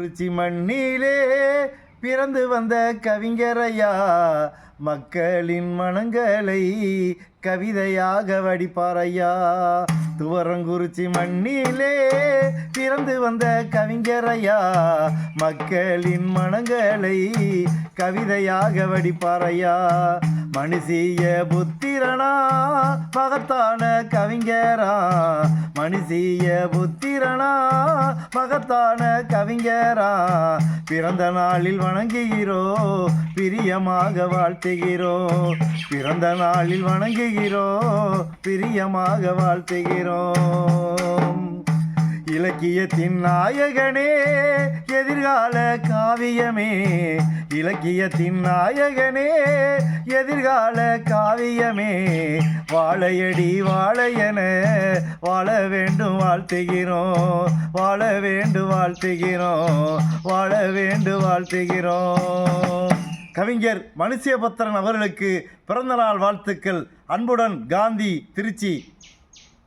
குறிச்சி மண்ணிலே பிறந்து வந்த கவிஞரையா? மக்களின் மனங்களை கவிதையாக வடிப்பாரையா? துவரங்குறிச்சி மண்ணிலே பிறந்து வந்த கவிஞரையா? மக்களின் மனங்களை கவிதையாக வடிப்பாரையா? மனுஷிய புத்திரனா மகத்தான கவிஞரா. மனுஷிய புத்திரனா மகத்தான கவிஞரா. பிறந்த நாளில் வணங்குகிறோ பிரியமாக வாழ்த்துகிறோ. பிறந்த நாளில் வணங்குகிறோ பிரியமாக வாழ்த்துகிறோம் இலக்கியத்தின் நாயகனே எதிர்கால காவியமே. இலக்கியத்தின் நாயகனே எதிர்கால காவியமே. வாழையடி வாழையன வாழ வேண்டும் வாழ்த்துகிறோம். வாழ வேண்டும் வாழ்த்துகிறோம். வாழ வேண்டும் வாழ்த்துகிறோம். கவிஞர் மனுஷியபுத்திரன் அவர்களுக்கு பிறந்தநாள் வாழ்த்துக்கள். அன்புடன் காந்தி திருச்சி.